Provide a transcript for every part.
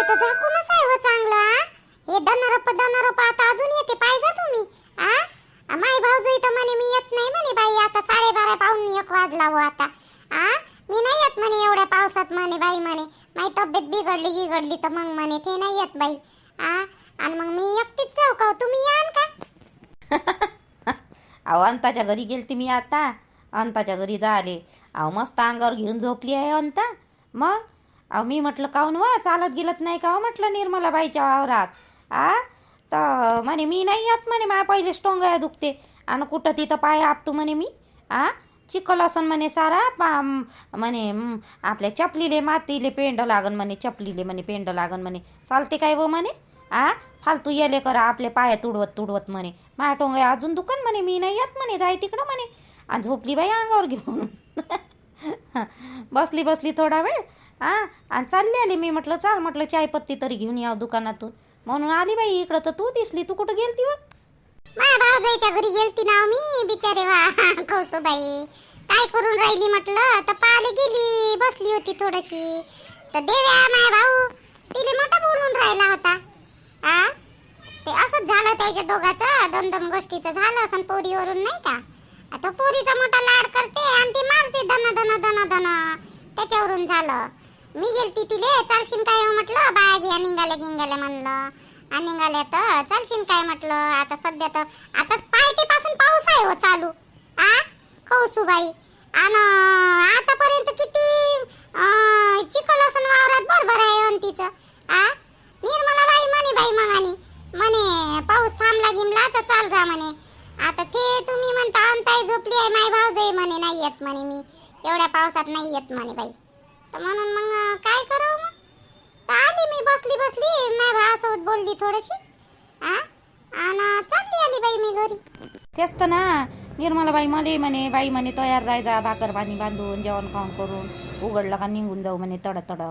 काय तर झाकूनच आहे हो चांगलं आ? हे दनरप दनरप आता अजून येते पाहिजे तुम्ही आ? माय भाऊजई तर म्हणे मी येत नाही म्हणे बाई आता साडेबारा पाहून एक वाजला हो आता. आ? मी नाही येत म्हणे एवढ्या पावसात म्हणे बाई म्हणे. माझी तब्येत बिघडली गिघडली तर मग म्हणे ते नाही येत बाई. आ? आणि मग मी एकटीच जाऊ का हो? तुम्ही याल का? अहो अंताच्या घरी गेलती मी आता. अंताच्या घरी झाले अहो मस्त अंगावर घेऊन झोपली आहे अंता. मग? अहो मी म्हटलं काहून वा? चालत गेलत नाही का हो? म्हटलं निर्मलाबाईच्या वावरात. आ? तर म्हणे मी नाही येत म्हणे माझ्या पहिले स्टोंगळ्या दुखते. आणि कुठं तिथं पाय आपटू म्हणे मी? आ? चिखल असन म्हणे सारा पा म्हणे आपल्या चपलीले मातीले पेंड लागन म्हणे चपलीले म्हणे पेंड लागन म्हणे. चालते काय व म्हणे? आ? फालतू येले करा आपले पाय तुडवत तुडवत म्हणे. माया टोंगळ्या अजून दुकान म्हणे मी नाही येत म्हणे जाय तिकडं म्हणे. आणि झोपली बाई अंगावर घेऊन. बसली बसली थोडा वेळ. हा? आणि चालली आली मी म्हटलं चाल म्हटलं चायपत्ती तरी घेऊन यावं दुकानातून. म्हणून आली बाई इकडं तर तू दिसली तू कुठं गेलती व? माझ्या भाऊजाईच्या घरी गेलती ना हो मी बिचारे वा कौसुबाई. काय करून राहिली म्हटलं? तर पाले गेली बसली होती थोडीशी. तर देव्या माझ्या भाऊ तिने मोठा बोलून राहिला होता. आ? ते असंच झालं त्याच्या दोघाचं दोन दोन गोष्टीचं झालं असं पोरीवरून नाही का? आता पोरीचा मोठा लाड करते आणि ती मारते दन दन दन दन त्याच्यावरून झालं. मी गेलती तिले चालशील काय हो? म्हटलं बाया घ्या निघाल्या गिंगाल्या म्हणलं. आणि निघाल्या तर चालशील काय? म्हटलं. आता सध्या तर आता पायटे पासून पाऊस आहे हो चालू. आ? हो, कौसुबाई आणि आतापर्यंत किती चिखल असून वावरात बरोबर आहे अंतीचं आ? निर्मला बाई म्हणे बाई मगानी म्हणे पाऊस थांबला गिमला तर चाल जा म्हणे. आता ते तुम्ही म्हणता अंताई झोपली आहे माय भाऊजाई म्हणे. नाही येत म्हणे मी. एवढ्या पावसात नाही येत म्हणे बाई. तर म्हणून मग काय करावं मग? आली मी बसली बसली. माझ्या भावासोबत बोलली थोडीशी. आ? आणि चालली आली बाई मी घरी. तेच तर ना. निर्मलाबाई मले म्हणे बाई म्हणे तयार राहायचा भाकर पाणी बांधून जेवण खाऊन करून. उघडलं का निघून जाऊ म्हणे तड तड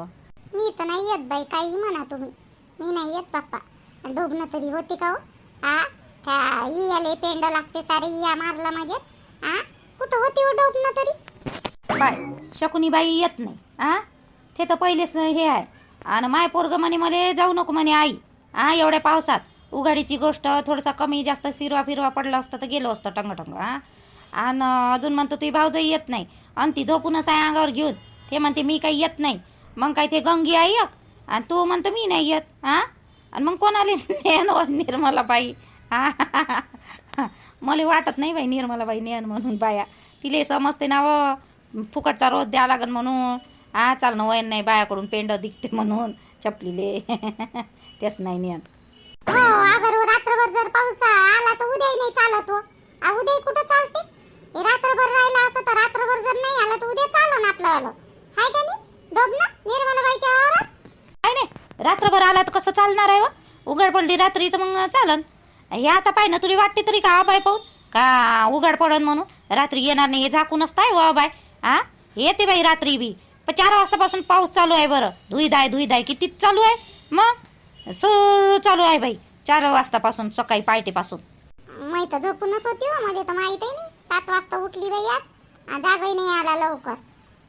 मी तर नाही येत बाई काही म्हणा तुम्ही. मी नाही येत पप्पा डोबणं तरी होती का हो? आ? त्या इयाले पेंड लागते सारे इया मारला म्हणजे आ? कुठं होती हो डोबणं तरी? बाय. शकुनी बाई येत नाही. आ? ते तर पहिलेच हे आहे. आणि माय पोरग म्हणे मला जाऊ नको म्हणे आई. आ एवढ्या पावसात उघाडीची गोष्ट थोडासा कमी जास्त सिरवा फिरवा पडला असता तर गेलो असतं टंगटंग हा आणि अजून म्हणतो तुझी भाऊजाई येत नाही. आणि ती झोपूनच आहे अंगावर घेऊन. ते म्हणते मी काही येत नाही. मग काय ते गंगी आई एक? आणि तू म्हणतो मी नाही येत हा आणि मग कोणाला नेन व निर्मलाबाई? हा मला वाटत नाही बाई निर्मलाबाई नेन म्हणून बाया. तिले समजते ना व फुकटचा रोज द्या लागन म्हणून. हा चाल ना वयन नाही बायाकडून पेंड दिखते म्हणून चपलीले. तेच नाही नेन हो अगर वो रात्रभर जर पाऊस आला तर उद्याही नाही चालत हो. आ, उद्याही कुठं चालते? हे रात्रभर राहिला असं तर रात्रभर जर नाही आला तर उद्या चालन आपलं आलं हाय का नाही? डोबणं निर्मलाबाईच्या काय नाही रात्रभर आला तर कसं चालणार आहे व उघड पडली रात्री तर मग चालन. हे आता पाय ना तुला वाटते तरी का बाय पाहून? का उघड पडन म्हणून? रात्री येणार नाही हे झाकून असताय व बाय हा येते बाई रात्री बी. पण चार वाजतापासून पाऊस चालू आहे बरं. धुईदाय धुईदाय किती चालू आहे? मग? सुरू चालू आहे बाई. चार वाजतापासून सकाळी पहाटेपासून. मी तर झोपूनच होती हो तर माहीत आहे नाही. सात वाजता उठली बाई आज. जागही नाही आला लवकर.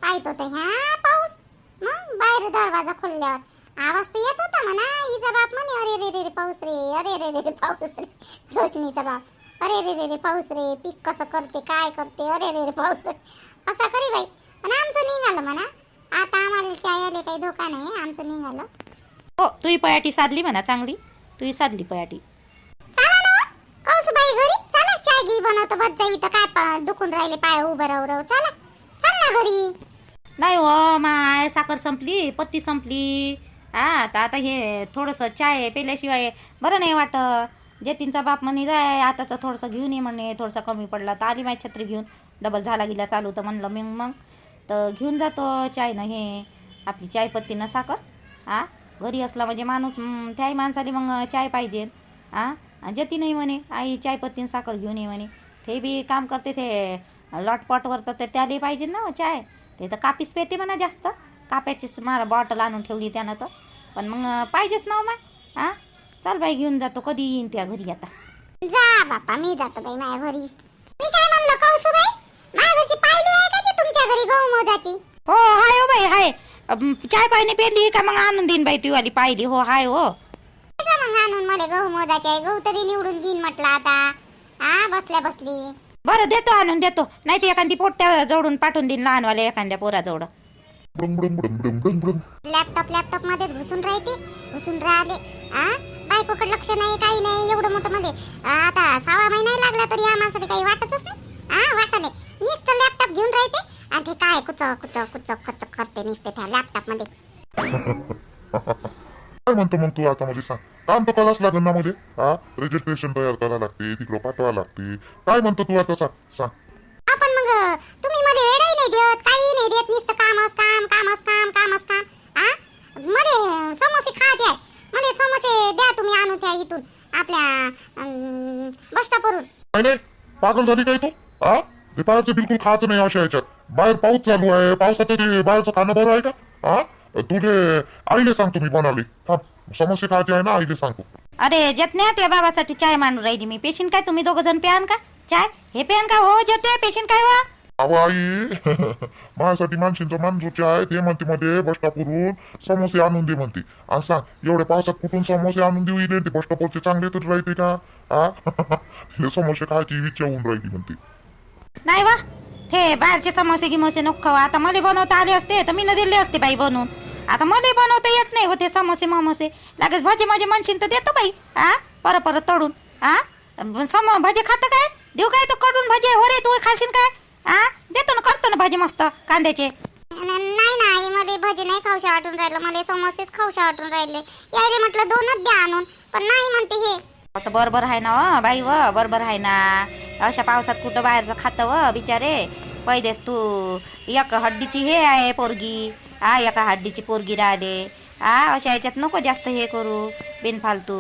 पाहत होते ह्या पाऊस. मग बाहेर दरवाजा खोलल्यावर. आवाज तर येत होता म्हणा हिचा बाप म्हणे. अरे रे रे रे पाऊस रे. अरे रे रे रे पाऊस रे. रोशनीचा बाप. अरे रे रे रे पाऊस रे. पीक कसं करते काय करते? अरे रे रे पाऊस रे. असा करी बाई. पण आमचं निघालं म्हणा. आता आम्हाला काय आले काही धोका नाही आमचं निघालं. हो तुही पयाटी साधली म्हणा चांगली. तुही साधली पयाटी. चला ना कौसुबाई घरी. चला चाय घी बनवतो बस जाई तर काय पा- दुखून राहिले पाय उभं राहू राहू. चला चल ना घरी. नाही हो माय साखर संपली पत्ती संपली. हा तर आता हे थोडंसं चाय पेल्याशिवाय बरं नाही वाटत. जतीनचा बाप म्हणे जाय आताचं थोडंसं घेऊन ये म्हणे थोडंसं कमी पडला तर आली माझी छत्री घेऊन. डबल झाला गेला चालू तर म्हणलं मग मग. तर घेऊन जातो चायनं हे. आपली चायपत्तीनं साखर. हा घरी असला म्हणजे माणूस त्याही माणसाला मग चाय पाहिजे. हा जती नाही म्हणे आई चायपत्तीनं साखर घेऊन ये म्हणे. ते बी काम करते ते लॉटपॉटवर तर ते त्याला पाहिजे ना चाय. ते तर कापीस पेते म्हणा जास्त. काप्याचीच मला बॉटल आणून ठेवली त्यानं तर. पण मग पाहिजेच ना हो माय. हा चल बाई घेऊन जातो. कधी येईन त्या घरी आता. जा बापा मी जातो बाई माझ्या घरी. मी काय म्हणलं कौसुबाई? माझ्या घरची पाहिली तुमच्या घरी गहू मोजाची हो हाय हो बाई हाय. अम, चाय पाणी पेली का मग आणून देईन बाई तू आली पाहिली. हो हाय हो. मग आणून मला गहू मोजाचे आहे. गहू तरी निवडून घेईन म्हटलं आता. हा बसल्या बसली. बरं देतो आणून देतो. नाही तर एखादी पोट्ट्या जोडून पाठवून देईन लहानवाल्या एखाद्या पोराजवळ. ब्रम ब्रम लॅपटॉप लॅपटॉप मध्येच घुसून राहते घुसून राहिले. आ बायकोकडे लक्ष नाही काही नाही एवढं मोठं मध्ये. आता सहा महिना लागला तरी आम्हाला काही वाटतच नाही. आ वाटले नुसतं लॅपटॉप घेऊन राहते आणि ते काय कुच कुच कुच कुच करते नुसते त्या लॅपटॉपमध्ये काय म्हणतो मग तू आता मध्ये सांग? काम तर करावंच लागेल ना मध्ये. हा? रजिस्ट्रेशन तयार करावं लागते तिकडं पाठवावं लागते. काय म्हणतो तू आता सांग? सांग. आपण मग तुम्ही मध्ये वेळही नाही देत काही नाही देत नुसतं कामच काम कामच काम कामच काम. आ मध्ये समोसे खायचे आहे. म्हणे समोसे द्या तुम्ही आणून त्या इथून आपल्या बस स्टॉपवरून काय नाही. पागल झाली काय तू? हा? ते बाहेरचं बिलकुल खायचं नाही अशा याच्यात बाहेर पाऊस चालू आहे. पावसाचं ते बाहेरचं खाणं बरं आहे का? हा तुझे आईले सांगतो मी बनवली. थांब. समस्या खायची आहे ना आईले सांगतो. अरे जतने त्या बाबासाठी चाय मांडून राहिली मी. पेशीन काय तुम्ही दोघं जण प्यान का? चाय? हे प्यान का हो? जते पेशीन काय हो? अहो आई. माझ्यासाठी माणशींचं माणसूचे आहे ते म्हणते मध्ये बस स्टॉपवरून समोसे आणून दे म्हणते. आणि सांग एवढ्या पावसात कुठून समोसे आणून देऊ इले ते बस स्टॉपवरचे चांगले तर राहते का? हा हे समोसे खायची इच्छा होऊन राहिली म्हणते. नाही वा. हे बाहेरचे समोसे गिमोसे नको खावा आता मला बनवता आले असते तर मी न दिले असते बाई बनवून. आता मला बनवता येत नाही होते समोसे मामोसे. लागेच भाजी माझे म्हणशील तर देतो बाई. आ? परत परत तळून. आ? सम भाजी खातं काय? देऊ काय तो कडून भाजी? हो रे तू खाशील काय? आ? देतो ना करतो ना भाजी मस्त कांद्याचे. नाही ना आई मला भजी नाही खाऊशा वाटून राहिलं. मला समोसेच खाऊशा वाटून राहिले. यायले म्हटलं दोनच द्या आणून. पण नाही म्हणते हे. आता बरोबर आहे ना बाई व बरोबर आहे ना. अशा पावसात कुठं बाहेरचं खातं व बिचारे? पहिलेच तू एक हड्डीची हे आहे पोरगी. आ एका हड्डीची पोरगी राहिले आ अशा याच्यात नको जास्त हे करू बिनफालतू.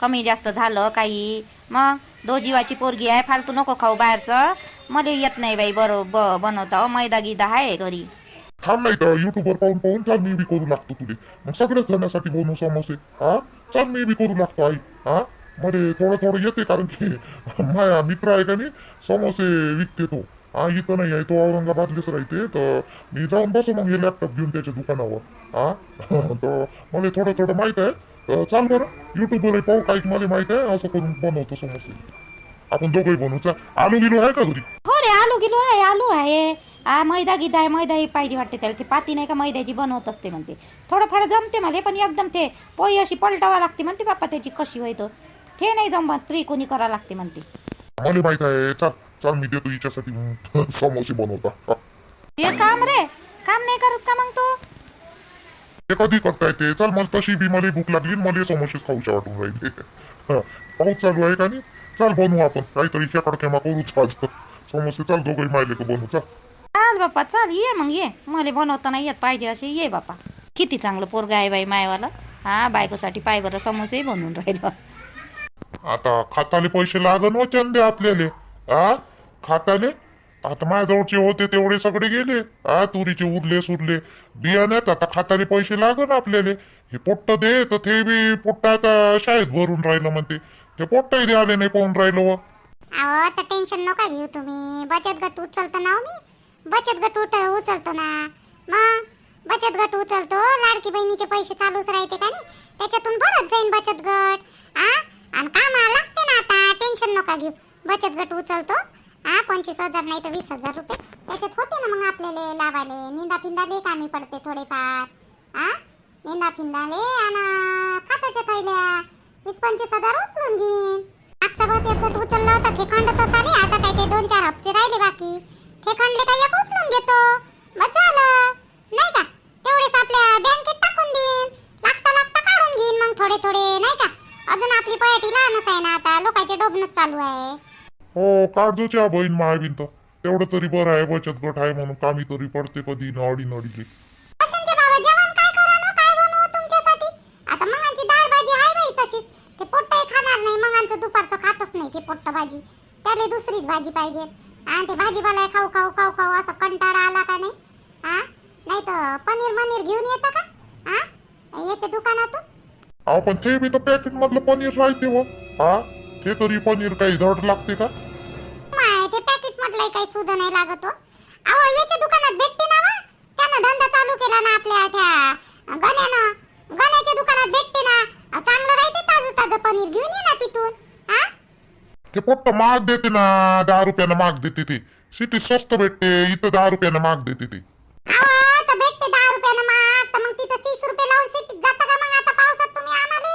कमी जास्त झालं काही. मग दो जीवाची पोरगी आहे फालतू नको खाऊ बाहेरचं. मला येत नाही बाई बरो ब बनवता. हो मैदा गिदा आहे घरी. थांब नाही तर युट्यूबवर पाहून पाहून छान मी बी करू लागतो तुले. मग सगळेच जणांसाठी बनवू समोसे. हा? छान मी बी करू लागतो आई. हा? मध्ये थोडं थोडं येते कारण की माझ्या मित्र आहे का नाही समोसे विकते तो हा इथं नाही आहे तो औरंगाबादलेच राहते. तर मी जाऊन बसू मग हे लॅपटॉप घेऊन त्याच्या दुकानावर. हा तर मला थोडं थोडं माहीत आहे. तर चाल बरं. युट्यूबवर पाहू काही मला माहीत आहे. असं करून बनवतो समोसे. आपण दोघंही बनवू. आलू गिलू आहे का घरी? हो रे आलू गिलू आहे आलू आहे. आ मैदा गिदा आहे मैदा ही पाहिजे वाटते त्याला. ती पाती नाही का मैद्याची बनवत असते म्हणते. थोडंफार जमते मला पण एकदम ते पोळी अशी पलटावा लागते म्हणते बाप्पा त्याची कशी होय तर ते नाही जमत त्रिकोणी करा लागते म्हणते. मला माहीत आहे चाल चाल मी देतो हिच्यासाठी. समोसे बनवता. हा. ते काम रे काम नाही करत का मग तू? ते कधी करता येते चल मला तशी बी मला भूक लागली आणि मला समोसेच खाऊच्या वाटून राहिले. हा, पाऊस चालू आहे का नाही? चल बनवू आपण. काहीतरी खेकडा खेमा करूच आज समोसे चल दोघंही मायले का बनवू चल. चाल बाप्पा चाल ये मग ये. मला बनवता नाही येत पाहिजे असे ये बाप्पा किती चांगलं पोरगा आहे बाई मायवाला. हा बायकोसाठी पाय बरं समोसे बनवून राहिलं. आता खाताले पैसे लागन हो चंदे आपल्याले आ? खाताले? आता माझ्याजवळचे होते तेवढे सगळे गेले आ? तुरीचे उरले सुरले. बियाण्यात आता खाताले पैसे लागन आपल्याले. हे पोट्ट दे तर ते बी पोट्ट आता शाळेत भरून राहिलं म्हणते. ते पोट्टही द्याले नाही पाहून राहिलो व. अहो तर टेन्शन नका घेऊ तुम्ही. बचत गट उचलतो ना हो मी. बचत गट उठ उचलतो ना. मग बचत गट उचलतो. लाडकी बहिणीचे पैसे चालूच राहते का नाही? त्याच्यातून भरत जाईन बचत गट. आ लागते ना आता. टेन्शन नका घेऊ. बचत गट उचलतो. हा पंचवीस हजार नाही तर वीस हजार रुपये. त्याच्यात होते ना मग आपल्याला लावाले निंदा ले कामी पडते थोडेफार. आ निंदा फिंदाले आणि खाताच्या थैल्या. वीस पंचवीस हजार उचलून घेईन. मागचा बचत गट उचलला होता. ते खंड तर आता काय ते दोन चार हप्ते राहिले बाकी. ते खंडले काय एक उचलून घेतो. बस झालं. आहे ना आता लोकांचे डोबणच चालू आहे. हो काढजोच्या बहीण मायबीन तर. तेवढं तरी बरं आहे बचत गट आहे म्हणून कामी तरी पडते कधी नडी नडीले. अशांचे बाबा जेवण काय करा ना काय बनवू तुमच्यासाठी? आता मगांची डाळ भाजी आहे बाई तशीच ते पोट्टही खाणार नाही मगांचं दुपारचं खातच नाही ते पोट्ट भाजी. त्याला दुसरीच भाजी पाहिजे. आणि ते भाजीपाला खाऊ खाऊ खाऊ खाऊ असं कंटाळा आला का नाही? हा नाही तर पनीर मनीर घेऊन येतं का? हा याच्या दुकानातून? अहो पण ते बी तर पॅकेट मधलं पनीर राहते व हा? ते तरी पनीर काही धड लागते का? माय ते पॅकेट म्हटलंय काही सुद्धा नाही लागत हो. अहो याच्या दुकानात भेटते ना वा. त्यांना धंदा चालू केला ना आपल्या त्या गण्यानं. गण्याच्या दुकानात भेटते ना. चांगलं राहते ताजं ताजं पनीर घेऊन ये ना तिथून. हा? ते पोट्ट महाग देते ना दहा रुपयानं महाग देते ते. सिटी स्वस्त भेटते इथं दहा रुपयानं महाग देते ते. अहो, तर भेटते दहा रुपयानं माग तर मग तिथं तीस रुपये लावून सिटीत जाता का मग आता पावसात तुम्ही आम्हाला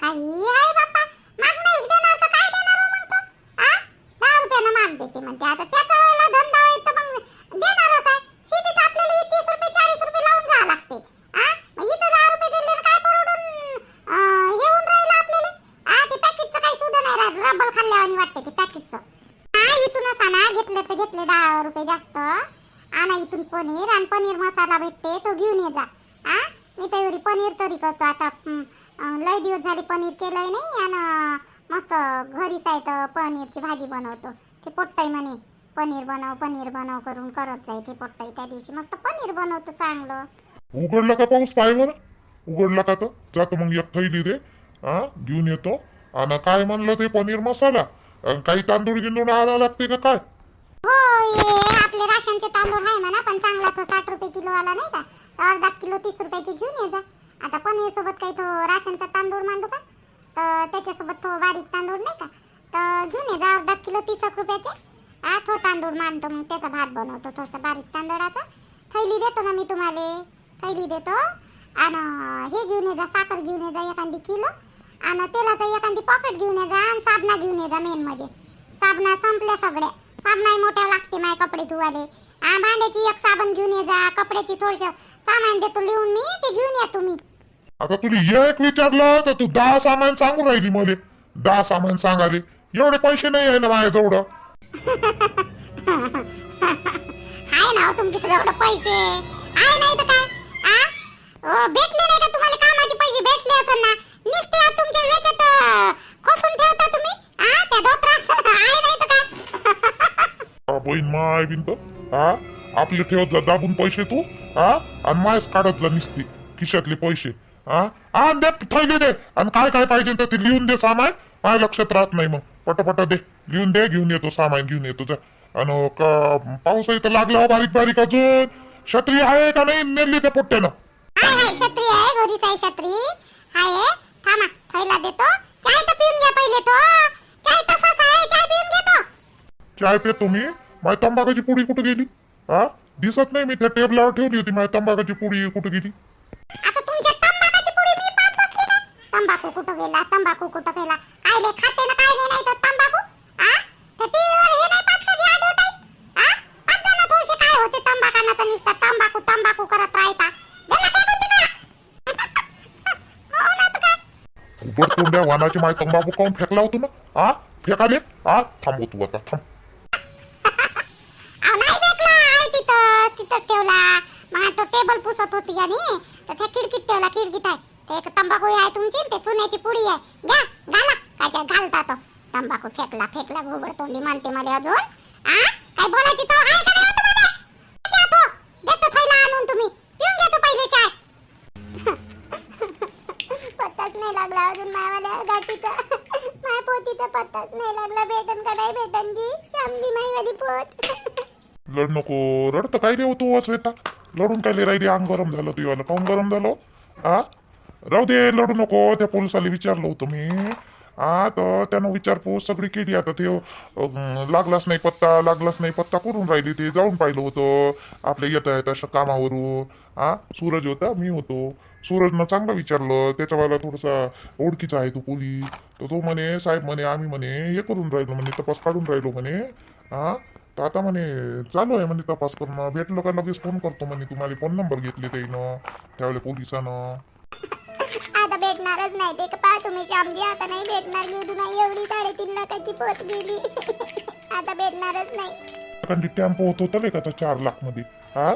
काही आहे बाप्पा माग नाही देणार तर काय देणार हो मग तो आ दहा रुपयानं माग देते म्हणते आता त्याचा वेळेला धंदा आहे तर मग देणारच आहे सिटीत आपल्याला तीस रुपये चाळीस रुपये लावून जावं लागते आ मग इथं दहा रुपये दिले काय परवडून अं, हे होऊन राहिलं आपल्याला आ ते पॅकेटचं काही सुद्धा नाही राहत रबल खाल्ल्यावानी वाटते ते पॅकेटचं हा इथूनच आणा घेतले तर घेतले दहा रुपये जास्त आणा इथून पनीर आणि पनीर मसाला भेटते तो घेऊन ये जा हा मी तर पनीर तरी करतो. आता लय दिवस झाले पनीर केलंय नाही आणि मस्त घरीच आहे तर पनीरची भाजी बनवतो. ते पोट्टाई म्हणे पनीर बनव पनीर बनव करून करत जाय ते पोट्टाई त्या दिवशी. मस्त पनीर बनवतो चांगलं. उघडला का पाऊस पायवर? उघडला का तर? जातो मग एक थैली दे. हा घेऊन येतो. आणि काय म्हणलं ते पनीर मसाला? अन काही तांदूळ गिंदूळ आणावं लागते का काय? हो आपले राशनचे तांदूळ आहे म्हणा पण चांगला तो साठ रुपये किलो आला नाही का? अर्धा किलो तीस रुपयाची घेऊन ये जा. आता पनीर सोबत काही तो राशनचा तांदूळ मांडू का? तर त्याच्यासोबत तो बारीक तांदूळ नाही का? तर घेऊन ये जा अर्धा किलो तीस एक रुपयाचे. हा तो तांदूळ मांडतो मग त्याचा भात बनवतो थोडासा बारीक तांदळाचा. थैली देतो ना मी तुम्हाला. थैली देतो. आणि हे घेऊन ये जा साखर घेऊन ये जा एखादी किलो. आणि तेलाचं एखादी पॉकेट घेऊन ये जा आणि साबणा घेऊन ये जा मेन म्हणजे साबणा संपल्या सगळ्या. साबणाही मोठ्या लागते माय कपडे धुवाले. आ भांड्याची एक साबण घेऊन ये जा कपड्याची थोडस सामान देतो लिहून मी ते घेऊन या तुम्ही. आता तुला एक विचारलं तर तू दहा सामान सांगू राहिली मले. दहा सामान सांगाले एवढे पैसे नाही आहे ना माझ्याजवळ? आहे ना हो तुमच्याजवळ पैसे. आहे नाही तर काय? आ? ओ, भेटले नाही का तुम्हाला कामाचे पैसे? भेटले असेल ना. नुसते तुमच्या याच्यात अं, खोसून ठेवता तुम्ही. आ त्या धोत्रात आहे नाही तर काय? हा, बहीण माय बिंत हा? आपले ठेवत जा दाबून पैसे तू हा? आणि मायच काढत जा निसती खिशातले पैसे हा? दे थैली दे. आणि काय काय पाहिजे तर ते लिहून दे सामान. माझ्या लक्षात राहत नाही मग. पटापटा दे. लिहून दे घेऊन येतो सामान घेऊन येतो. जा. आणि का- पाऊस इथं लागला हो बारीक बारीक अजून. छत्री आहे का नाही नेली त्या पोट्ट्यानं हाय हाय छत्री आहे. घरीच आहे छत्री. हाय थांबा थैला देतो. चाय तर पिऊन घ्या पहिले तो. चाय तसाच आहे. चाय पिऊन घेतो. चाय पेतो मी. माझी तंबाखाची पुडी कुठे गेली? हा? दिसत नाही मी त्या टेबलावर ठेवली होती माझी तंबाखाची पुडी कुठे गेली? आता तुमच्या तंबाखूची पुडी मी पाहत बसले का? तंबाखू कुठं गेला? तंबाखू कुठं गेला? काय ले खाते ना काय ले नाही तर तंबाखू? आ? त्या टीव्हीवर हे नाही पाहत का ॲडव्हर्टाईज आ? पाहत जा ना थोडीशी काय होते तंबाखाना तर नुसता तंबाखू तंबाखू करत राहता. गेला. हो ना तर काय? उघड कोंड्या वानाची माय तंबाखू काऊन फेकला होतो ना? हा फेकाले? हा थांबव तू आता थांब अहो नाही भेटला आहे तिथं तिथंच ठेवला. मग तो टेबल पुसत होती आणि तर त्या खिडकीत ठेवला खिडकीत आहे. ते एक तंबाखू आहे तुमची ते चुन्याची पुडी आहे. घ्या घाला. काच्या घालता तो. तंबाखू फेकला फेकला घोबड तोंडली म्हणते मध्ये अजून. आ? काय बोलायची चव आहे का नाही तुम्हाला तो. देतो थैला आणून तुम्ही. पिऊन घ्या तो पहिले चाय. पत्ताच नाही लागला अजून मायावाल्या गाठीचा. पोतीचा पत्ताच नाही लागला. भेटन का नाही भेटन जी श्यामजी माईवाली पोत. लढ नको रडतं काय रे हो तू श्वेता लढून काय राहिली? अंग गरम झालं तुझ्याला काऊन गरम झालं? हा राहू दे लढू नको. त्या पोलिसाला विचारलं होतं मी. हा तर त्यानं विचारपूस सगळी केली. आता ते लागलाच नाही पत्ता लागलाच नाही पत्ता. करून राहिली ते? जाऊन पाहिलं होतं. आपल्या येत येता अशा कामावरून. हा सूरज होता मी होतो. सूरजनं चांगलं विचारलं. त्याच्यावाला थोडासा ओळखीचा आहे तो पोलीस. तर तो म्हणे साहेब म्हणे आम्ही म्हणे हे करून राहिलो म्हणे तपास काढून राहिलो म्हणे. हा तर आता म्हणे चालू आहे म्हणे तपास करणं. भेटलं का लगेच फोन करतो म्हणे. तुम्हाला फोन नंबर घेतले त्यानं त्यावेळेला पोलिसानं. आता भेटणारच नाही. ते का पहा तुम्ही श्यामजी आता नाही भेटणार. गेली नाही एवढी साडेतीन लाखाची पोत गेली. आता भेटणारच नाही. एखादी टेम्पो होतो तर का चार लाखमध्ये हा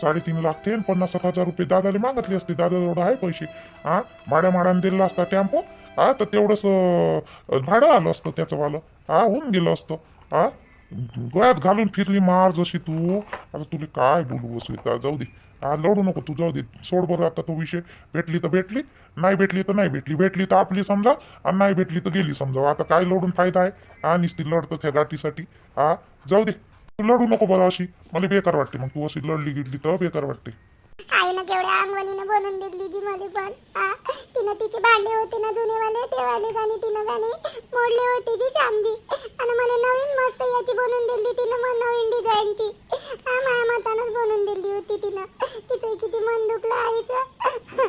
साडेतीन लाख ते आणि पन्नास एक हजार रुपये दादाला मागितले असते. दादा एवढं आहे पैसे. हा भाड्या माडाने दिला असता टेम्पो हा तर तेवढंच अं, भाडं आलं असतं त्याचं वालं. हा होऊन गेलं असतं. हा गळ्यात घालून फिरली मार जशी तू. आता तुला काय बोलू असं जाऊ दे. हा लढू नको तू जाऊ दे. सोड बरं आता तो विषय. भेटली तर भेटली नाही भेटली तर नाही भेटली. भेटली तर आपली समजा आणि नाही भेटली तर गेली समजा. आता काय लढून फायदा आहे? हा निस्ती लढतं त्या गाठीसाठी. हा जाऊ दे. तू लढू नको बरं अशी. मला बेकार वाटते. मग तू अशी लढली गिडली तर बेकार वाटते. दीदी मला पण तिनं तिचे भांडे होते ना जुनेवाले ते वाले गाणे तिनं गाणे मोडले होते जी श्यामजी. आणि मला नवीन मस्त याची बनवून दिली तिनं मग नवीन डिझाईनची. माया माझ्या मतानच बनवून दिली होती तिनं. तिचं किती मन दुखलं आईचं.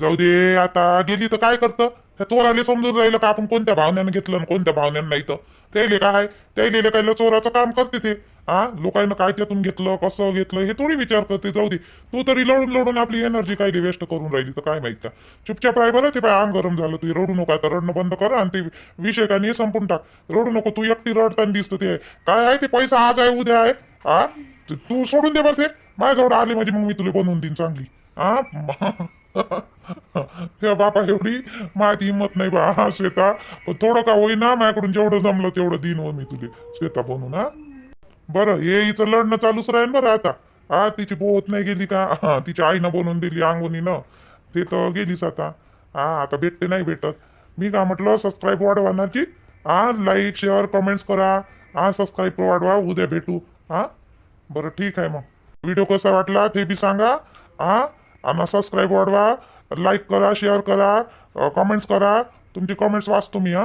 जाऊ दे आता गेली तर काय करतं? त्या चोराले समजून राहिलं का आपण कोणत्या भावनेनं घेतलं आणि कोणत्या भावनेनं नाही तर? त्याले काय? त्याले काय चोराचं काम करते ते? हा? लोकांना काय त्यातून घेतलं कसं घेतलं हे थोडी विचार करते जाऊ दे. तू तरी लढून लढून आपली एनर्जी काय वेस्ट करून राहिली तर काय माहीत का चुपचाप आहे बरं ते पाय अंग गरम झालं तू रडू नको आता रडणं बंद कर आणि ते विषय काय नाही संपून टाक. रडू नको तू एकटी रडताना दिसतं ते. काय आहे ते? पैसा आज आहे उद्या आहे. हा? तू सोडून दे बरं ते. माझ्याजवळ आले म्हणजे मग मी तुला बनवून देईन चांगली. हा? त्या बापा एवढी माझी हिंमत नाही बा हा श्वेता पण थोडं का होईना माझ्याकडून जेवढं जमलं तेवढं देईन हो मी तुले. श्वेता बनवून हा? बरं हे हिचं लढणं चालूच राहील बरं आता. हा तिची बोहत नाही गेली का? हा तिच्या आईनं बनवून दिली अंगोनीनं ते तर गेलीच आता. हा आता भेटते नाही भेटत. मी का म्हटलं सबस्क्राईब वाढवा ना जी हा लाईक शेअर कमेंट्स करा. हा सबस्क्राईब वाढवा उद्या भेटू. हा बरं ठीक आहे मग. व्हिडिओ कसा वाटला ते बी सांगा. हा आणि सबस्क्राईब वाढवा. लाईक करा शेअर करा. कमेंट्स करा. तुमची कमेंट्स वाचतो मी हा?